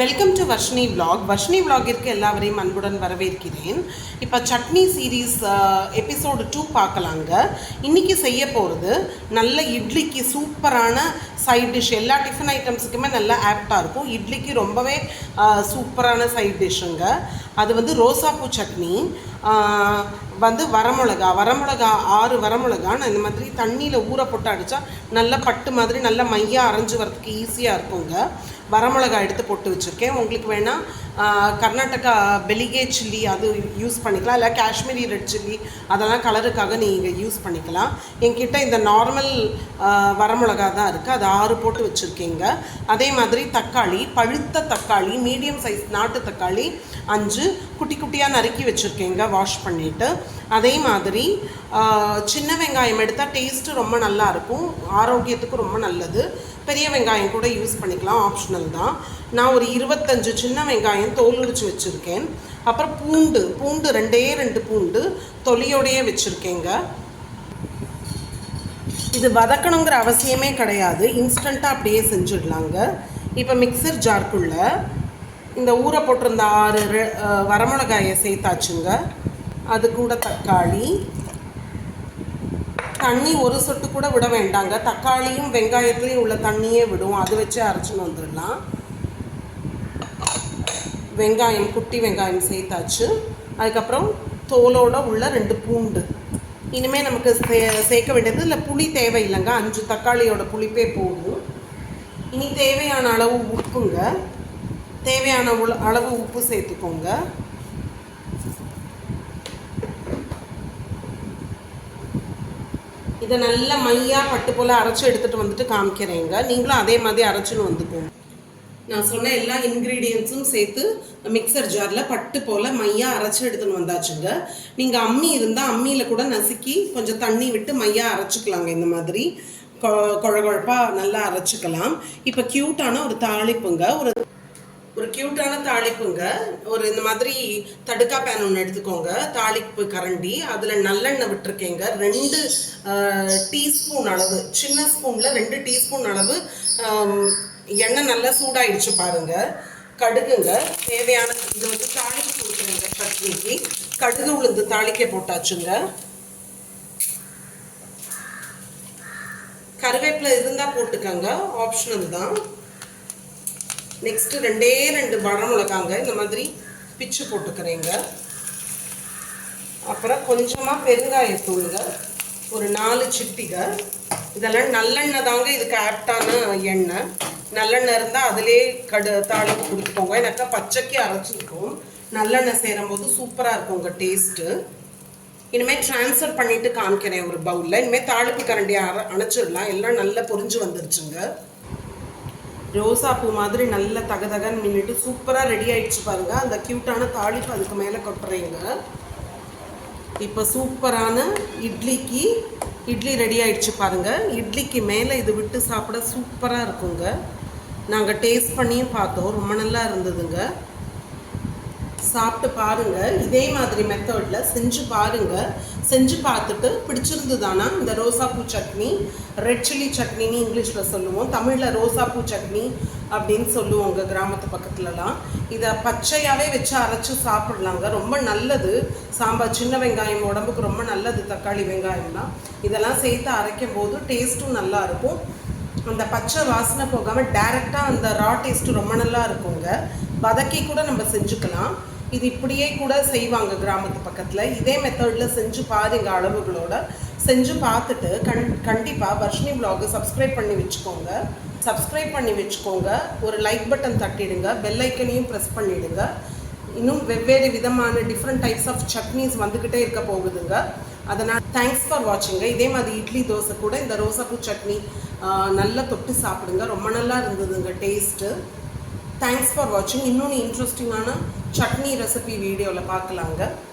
Welcome to Varshini vlog Varshini விலாகிற்கு எல்லாவரையும் அன்புடன் வரவேற்கிறேன். இப்போ சட்னி சீரீஸ் எபிசோடு டூ பார்க்கலாங்க. இன்றைக்கி செய்ய போகிறது நல்ல இட்லிக்கு சூப்பரான சைட் டிஷ் எல்லா டிஃபன் ஐட்டம்ஸுக்குமே நல்லா ஆப்டாக இருக்கும். இட்லிக்கு ரொம்பவே சூப்பரான சைட் டிஷ்ஷுங்க அது வந்து ரோசாப்பூ சட்னி. வந்து வரமிளகா வரமிளகா ஆறு வரமிளகா நான் இந்த மாதிரி தண்ணியில் ஊற போட்டு அடித்தா நல்லா பட்டு மாதிரி நல்லா மையாக அரைஞ்சு வரதுக்கு ஈஸியாக இருக்குங்க. வரமிளகா எடுத்து போட்டு வச்சுருக்கேன். உங்களுக்கு வேணால் கர்நாடகா பெலிகே சில்லி அது யூஸ் பண்ணிக்கலாம். இல்லை காஷ்மீரி ரெட் சில்லி அதெல்லாம் கலருக்காக நீங்கள் யூஸ் பண்ணிக்கலாம். என்கிட்ட இந்த நார்மல் வரமிளகா தான் இருக்குது அது ஆறு போட்டு வச்சுருக்கீங்க. அதே மாதிரி தக்காளி பழுத்த தக்காளி மீடியம் சைஸ் நாட்டு தக்காளி அஞ்சு குட்டி குட்டியாக நறுக்கி வச்சுருக்கீங்க வாஷ் பண்ணிவிட்டு அதே மாதிரி சின்ன வெங்காயம் எடுத்தால் டேஸ்ட்டு ரொம்ப நல்லா இருக்கும். ஆரோக்கியத்துக்கு ரொம்ப நல்லது. பெரிய வெங்காயம் கூட யூஸ் பண்ணிக்கலாம். ஆப்ஷனல் தான். நான் ஒரு இருபத்தஞ்சு சின்ன வெங்காயம் தோல் உரிச்சு வச்சுருக்கேன். அப்புறம் பூண்டு பூண்டு ரெண்டே ரெண்டு பூண்டு தொலியோடையே வச்சுருக்கேங்க. இது வதக்கணுங்கிற அவசியமே கிடையாது. இன்ஸ்டண்ட்டாக அப்படியே செஞ்சிடலாங்க. இப்போ மிக்சர் ஜார்க்குள்ளே இந்த ஊற போட்டிருந்த ஆறு ரெ- வரமிளகாயை சேர்த்தாச்சுங்க. அது கூட தக்காளி. தண்ணி ஒரு சொட்டு கூட விட வேண்டாங்க. தக்காளியும் வெங்காயத்துலேயும் உள்ள தண்ணியே விடும். அது வச்சு அரைச்சின்னு வந்துடலாம். வெங்காயம் குட்டி வெங்காயம் சேர்த்தாச்சு. அதுக்கப்புறம் தோலோட உள்ள ரெண்டு பூண்டு. இனிமேல் நமக்கு சே சேர்க்க வேண்டியது இல்லை புளி தேவையில்லைங்க. அஞ்சு தக்காளியோட புளிப்பே போதும். இனி தேவையான அளவு உப்புங்க. தேவையான உள- அளவு உப்பு சேர்த்துக்கோங்க. இதை நல்ல மையாக பட்டு போல் அரைச்சி எடுத்துகிட்டு வந்துட்டு காமிக்கிறேங்க. நீங்களும் அதே மாதிரி அரைச்சின்னு வந்துக்கோங்க நான் சொன்ன எல்லா இன்க்ரீடியன்ஸும் சேர்த்து மிக்சர் ஜாரில் பட்டு போல் மையாக அரைச்சி எடுத்துன்னு வந்தாச்சுங்க. நீங்கள் அம்மி இருந்தால் அம்மியில் கூட நசுக்கி கொஞ்சம் தண்ணி விட்டு மையாக அரைச்சிக்கலாங்க இந்த மாதிரி. கொ குழ குழப்பாக நல்லா அரைச்சிக்கலாம். இப்போ க்யூட்டான ஒரு தாளிப்புங்க. ஒரு ஒரு க்யூட்டான தாளிப்புங்க. ஒரு இந்த மாதிரி தடுக்கா பேன் ஒன்று எடுத்துக்கோங்க. தாளிப்பு கரண்டி. அதில் நல்லெண்ணெய் விட்டுருக்கேங்க. ரெண்டு டீஸ்பூன் அளவு. சின்ன ஸ்பூனில் ரெண்டு டீஸ்பூன் அளவு எண்ணெய் நல்லா சூடாயிடுச்சு பாருங்க. கடுகுங்க. தேவையான இது வந்து தாளிப்பு கொடுக்குறேங்க சட்னிக்கு. கடுகு உளுந்து தாளிக்க போட்டாச்சுங்க. கருவேப்பிலை இருந்தால் போட்டுக்கோங்க. ஆப்ஷனல் தான். நெக்ஸ்ட்டு ரெண்டே ரெண்டு வரமிளகாங்க இந்த மாதிரி பிச்சு போட்டுக்கிறேங்க. அப்புறம் கொஞ்சமாக பெருங்காயத்தூளுங்க ஒரு நாலு சிட்டிக. இதெல்லாம் நல்லெண்ணெய் தாங்க. இதுக்கு ஆப்டான எண்ணெய். நல்லெண்ணெய் இருந்தால் அதிலே கடு தாளிப்பு கொடுத்துக்கோங்க. எனக்கா பச்சைக்கு அரைச்சிருக்கும். நல்லெண்ணெய் சேரும்போது சூப்பராக இருக்குங்க டேஸ்ட்டு இனிமேல் ட்ரான்ஸ்ஃபர் பண்ணிவிட்டு காமிக்கிறேன் ஒரு பவுலில் இனிமேல் தாளிப்பு கரண்டி அரை அணைச்சிடலாம். எல்லாம் நல்லா பொரிஞ்சு வந்துருச்சுங்க. ரோசா பூ மாதிரி நல்ல தகதகன்னு நின்றுட்டு சூப்பராக ரெடி ஆகிடுச்சு பாருங்கள் அந்த க்யூட்டான தாளிப்பு அதுக்கு மேலே கொட்டுறீங்க. இப்போ சூப்பரான இட்லிக்கு இட்லி ரெடி ஆகிடுச்சு பாருங்கள் இட்லிக்கு மேலே இது விட்டு சாப்பிட சூப்பராக இருக்குங்க. நாங்கள் டேஸ்ட் பண்ணியும் பார்த்தோம். ரொம்ப நல்லா இருந்ததுங்க. சாப்பிட்டு பாருங்க. இதே மாதிரி மெத்தடில் செஞ்சு பாருங்க. செஞ்சு பார்த்துட்டு பிடிச்சிருந்ததானா? இந்த ரோசாப்பூ சட்னி ரெட் சில்லி சட்னின்னு இங்கிலீஷில் சொல்லுவோம். தமிழில் ரோசாப்பூ சட்னி அப்படின்னு சொல்லுவோங்க கிராமத்து பக்கத்துலலாம். இதை பச்சையாகவே வச்சு அரைச்சி சாப்பிட்லாங்க. ரொம்ப நல்லது. சாம்பார் சின்ன வெங்காயம் உடம்புக்கு ரொம்ப நல்லது. தக்காளி வெங்காயம்லாம். இதெல்லாம் சேர்த்து அரைக்கும் போது டேஸ்ட்டும் நல்லா இருக்கும். அந்த பச்சை வாசனை போகாமல் டைரெக்டாக அந்த ரா டேஸ்ட்டு ரொம்ப நல்லா இருக்குங்க. வதக்கி கூட நம்ம செஞ்சுக்கலாம். இது இப்படியே கூட செய்வாங்க கிராமத்து பக்கத்தில். இதே மெத்தடில் செஞ்சு பாருங்க அளவுகளோட. செஞ்சு பார்த்துட்டு கண் கண்டிப்பாக வர்ஷினி vlog சப்ஸ்கிரைப் பண்ணி வச்சுக்கோங்க. சப்ஸ்கிரைப் பண்ணி வச்சுக்கோங்க. ஒரு லைக் பட்டன் தட்டிடுங்க. பெல் ஐக்கனையும் ப்ரெஸ் பண்ணிடுங்க. இன்னும் வெவ்வேறு விதமான டிஃப்ரெண்ட் டைப்ஸ் ஆஃப் சட்னிஸ் வந்துக்கிட்டே இருக்க போகுதுங்க. அதனால் தேங்க்ஸ் ஃபார் வாட்சிங்க இதே மாதிரி இட்லி தோசை கூட இந்த ரோசாப்பூ சட்னி நல்லா தொட்டு சாப்பிடுங்க. ரொம்ப நல்லா இருந்ததுங்க டேஸ்ட்டு தேங்க்ஸ் ஃபார் வாட்சிங் இன்னொன்று இன்ட்ரெஸ்டிங்கான சட்னி ரெசிபி வீடியோவில் பார்க்கலாங்க.